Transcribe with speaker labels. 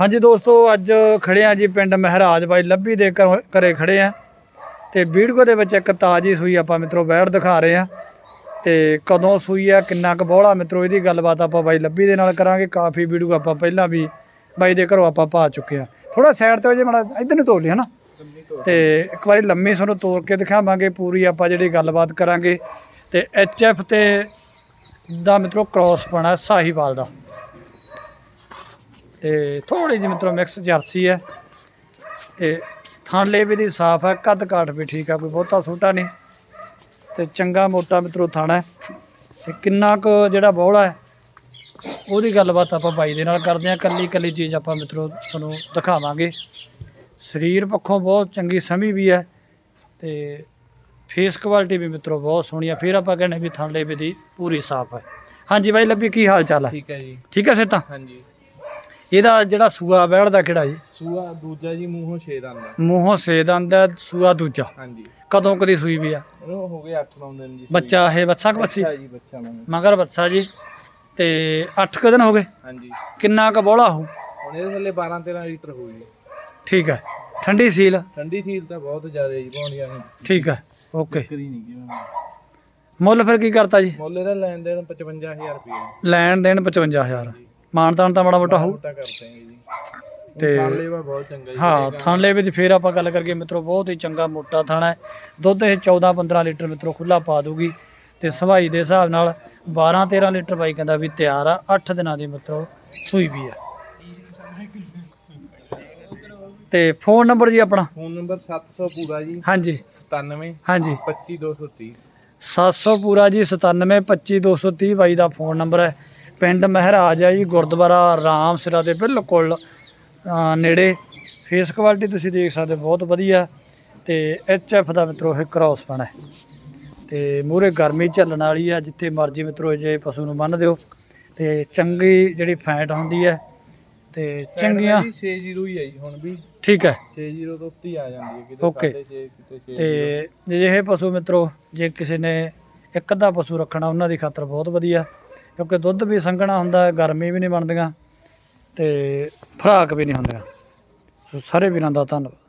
Speaker 1: ਹਾਂਜੀ ਦੋਸਤੋ, ਅੱਜ ਖੜੇ ਆ ਜੀ ਪਿੰਡ ਮਹਿਰਾਜ ਬਾਈ ਲੱਭੀ ਦੇ ਘਰ- ਘਰੇ ਖੜੇ ਆ ਤੇ ਵੀਡੀਓ ਦੇ ਵਿੱਚ ਇੱਕ ਤਾਜੀ ਸੂਈ ਆਪਾਂ ਮਿੱਤਰੋ ਬੈੜ ਦਿਖਾ ਰਹੇ ਆ ਤੇ ਕਦੋਂ ਸੂਈ ਆ, ਕਿੰਨਾ ਕੁ ਬੋਲਾ ਮਿੱਤਰੋ, ਇਹਦੀ ਗੱਲਬਾਤ ਆਪਾਂ ਬਾਈ ਲੱਭੀ ਦੇ ਨਾਲ ਕਰਾਂਗੇ। ਕਾਫੀ ਵੀਡੀਓ ਆਪਾਂ ਪਹਿਲਾਂ ਵੀ ਬਾਈ ਦੇ ਘਰੋਂ ਆਪਾਂ ਪਾ ਚੁੱਕੇ ਆ ਥੋੜਾ ਸਾਈਡ ਤੇ ਹੋ ਜੇ ਮਾੜਾ ਇਧਰ ਨੂੰ ਤੋੜ ਲਈ ਨਾ ਤੇ ਇੱਕ ਵਾਰੀ ਲੰਮੀ ਤੁਹਾਨੂੰ ਤੋੜ ਕੇ ਦਿਖਾਵਾਂਗੇ, ਪੂਰੀ ਆਪਾਂ ਜਿਹੜੀ ਗੱਲਬਾਤ ਕਰਾਂਗੇ। ਤੇ ਐਚ ਐਫ ਤੇ ਦਾ ਮਿੱਤਰੋ ਕ੍ਰਾਸ ਪਾਣਾ ਸਾਹੀਵਾਲ ਦਾ। ਤੇ ਥੋੜੀ ਜਿਹੀ ਮਿੱਤਰੋ ਮਿਕਸ ਜਰਸੀ ਹੈ ਤੇ ਥਾਂਲੇ ਵੀ ਦੀ ਸਾਫ਼ ਹੈ ਕੱਦ ਕਾਠ ਵੀ ਠੀਕ ਆ ਕੋਈ ਬਹੁਤਾ ਛੋਟਾ ਨਹੀਂ। ਤੇ ਚੰਗਾ ਮੋਟਾ ਮਿੱਤਰੋ ਥਾਣਾ ਤੇ ਕਿੰਨਾ ਕੁ ਜਿਹੜਾ ਬੋਲਾ ਹੈ ਉਹਦੀ ਗੱਲਬਾਤ ਆਪਾਂ ਬਾਈ ਦੇ ਨਾਲ ਕਰਦੇ ਹਾਂ ਕੱਲੀ ਕੱਲੀ ਚੀਜ਼ ਆਪਾਂ ਮਿੱਤਰੋ ਤੁਹਾਨੂੰ ਦਿਖਾਵਾਂਗੇ। ਸਰੀਰ ਪੱਖੋਂ ਬਹੁਤ ਚੰਗੀ ਸਮੀ ਵੀ ਹੈ ਤੇ ਫੇਸ ਕੁਆਲਿਟੀ ਵੀ ਮਿੱਤਰੋ ਬਹੁਤ ਸੋਹਣੀ ਆ ਫਿਰ ਆਪਾਂ ਕਹਿੰਦੇ ਵੀ ਥਾਂਲੇ ਵੀ ਦੀ ਪੂਰੀ ਸਾਫ਼ ਹੈ। ਹਾਂਜੀ ਬਾਈ ਲੱਭੀ ਕੀ ਹਾਲ ਚਾਲ ਹੈ?
Speaker 2: ਠੀਕ ਹੈ ਜੀ।
Speaker 1: ਠੀਕ ਹੈ ਸੇਤਾ?
Speaker 2: ਹਾਂਜੀ।
Speaker 1: ਇਹਦਾ ਜਿਹੜਾ ਸੂਆ ਬੈੜ ਦਾ ਕਿਹੜਾ ਜੀ?
Speaker 2: ਸੂਆ ਦੂਜਾ ਜੀ ਮੂੰਹੋਂ ਛੇ ਦੰਦ
Speaker 1: ਮੂੰਹੋਂ ਸੇ ਦੰਦ ਹੈ ਸੂਆ ਦੂਜਾ।
Speaker 2: ਹਾਂਜੀ।
Speaker 1: ਕਦੋਂ ਕਦੀ ਸੂਈ ਵੀ ਆ?
Speaker 2: ਇਹਨੂੰ ਹੋ ਗਏ 8-9 ਦਿਨ ਜੀ
Speaker 1: ਬੱਚਾ ਇਹ ਬੱਚਾ ਕਿ ਬੱਚੀ?
Speaker 2: ਬੱਚਾ ਜੀ ਬੱਚਾ ਮੰਗ
Speaker 1: ਮਗਰ ਬੱਚਾ ਜੀ। ਤੇ 8 ਕੁ ਦਿਨ ਹੋ ਗਏ?
Speaker 2: ਹਾਂਜੀ।
Speaker 1: ਕਿੰਨਾ ਕੁ ਬੋਲਾ ਹੋ
Speaker 2: ਹੁਣ ਇਹਦੇ ਥੱਲੇ 12-13 ਲੀਟਰ ਹੋ ਜੀ।
Speaker 1: ਠੀਕ ਹੈ ਠੰਡੀ ਸੀਲ?
Speaker 2: ਠੰਡੀ ਸੀਲ ਤਾਂ ਬਹੁਤ ਜ਼ਿਆਦਾ ਜੀ ਪਾਉਣੀ ਨਹੀਂ
Speaker 1: ਠੀਕ ਹੈ ਓਕੇ।
Speaker 2: ਕਰੀ ਨਹੀਂ ਕਿਵੇਂ
Speaker 1: ਮੁੱਲ ਫਿਰ ਕੀ ਕਰਤਾ ਜੀ?
Speaker 2: ਮੁੱਲ ਇਹਦਾ ਲੈਣ ਦੇਣ 55000 ਰੁਪਏ।
Speaker 1: ਲੈਣ ਦੇਣ 55000 ਮਾਨਤਾਨ ਤਾਂ ਮਾੜਾ ਮੋਟਾ ਹੋਊ
Speaker 2: ਮੋਟਾ ਕਰਦੇ ਹਾਂ ਜੀ।
Speaker 1: ਤੇ-
Speaker 2: ਤੇ ਥਾਲੇ ਵਾ ਬਹੁਤ ਚੰਗਾ ਜੀ
Speaker 1: ਹਾਂ ਥਾਂਲੇ ਵਿੱਚ ਫੇਰ ਆਪਾਂ ਗੱਲ ਕਰਕੇ ਮਿੱਤਰੋ ਬਹੁਤ ਹੀ ਚੰਗਾ ਮੋਟਾ ਥਾਣਾ ਹੈ। ਦੁੱਧ ਇਹ 14 15 ਲੀਟਰ ਮਿੱਤਰੋ ਖੁੱਲਾ ਪਾ ਦੂਗੀ ਤੇ ਸਵਾਈ ਦੇ ਹਿਸਾਬ ਨਾਲ 12 13 ਲੀਟਰ ਬਾਈ ਕਹਿੰਦਾ ਵੀ ਤਿਆਰ ਆ 8 ਦਿਨਾਂ ਦੀ ਮਿੱਤਰੋ ਸੂਈ ਵੀ ਆ ਤੇ ਫੋਨ ਨੰਬਰ ਜੀ ਆਪਣਾ?
Speaker 2: ਫੋਨ ਨੰਬਰ 700 ਪੂਰਾ ਜੀ।
Speaker 1: ਹਾਂਜੀ।
Speaker 2: 97
Speaker 1: ਹਾਂਜੀ।
Speaker 2: 25230
Speaker 1: 700 ਪੂਰਾ ਜੀ 97 25 230 ਬਾਈ ਦਾ ਫੋਨ ਨੰਬਰ ਹੈ। ਪਿੰਡ ਮਹਿਰਾਜ ਆ ਜੀ ਗੁਰਦੁਆਰਾ ਰਾਮ ਸਿਰਾ ਦੇ ਬਿਲਕੁਲ ਨੇੜੇ। ਫੇਸ ਕੁਆਲਿਟੀ ਤੁਸੀਂ ਦੇਖ ਸਕਦੇ ਹੋ, ਬਹੁਤ ਵਧੀਆ। ਤੇ ਐਚ ਐਫ ਦਾ ਮਿੱਤਰੋ ਇਹ ਕ੍ਰਾਸ ਹੈ ਤੇ ਮੂਰੇ ਗਰਮੀ ਝੱਲਣ ਵਾਲੀ ਆ ਜਿੱਥੇ ਮਰਜ਼ੀ ਮਿੱਤਰੋ ਜੇ ਪਸ਼ੂ ਨੂੰ ਬੰਨ ਦਿਓ। ਤੇ ਚੰਗੀ ਜਿਹੜੀ ਫੈਟ ਹੁੰਦੀ ਹੈ ਤੇ ਚੰਗੀਆਂ
Speaker 2: 60 ਹੀ ਜੀ ਹੁਣ ਵੀ।
Speaker 1: ਠੀਕ ਹੈ।
Speaker 2: 60 ਤੋਂ ਉੱਤੇ ਹੀ ਆ ਜਾਂਦੀ ਹੈ ਕਿਤੇ
Speaker 1: Okay.
Speaker 2: 6.5 ਕਿਤੇ 6
Speaker 1: ਤੇ ਜਿਹੇ ਪਸ਼ੂ ਮਿੱਤਰੋ ਜੇ ਕਿਸੇ ਨੇ ਇੱਕ ਅੱਧਾ ਪਸ਼ੂ ਰੱਖਣਾ ਉਹਨਾਂ ਦੀ ਖਾਤਰ ਬਹੁਤ ਵਧੀਆ। ਕਿਉਂਕਿ ਦੁੱਧ ਵੀ ਸੰਘਣਾ ਹੁੰਦਾ, ਗਰਮੀ ਵੀ ਨਹੀਂ ਬਣਦੀਆਂ ਤੇ ਖੁਰਾਕ ਵੀ ਨਹੀਂ ਹੁੰਦੀਆਂ। ਸੋ ਸਾਰੇ ਵੀਰਾਂ ਦਾ ਧੰਨਵਾਦ।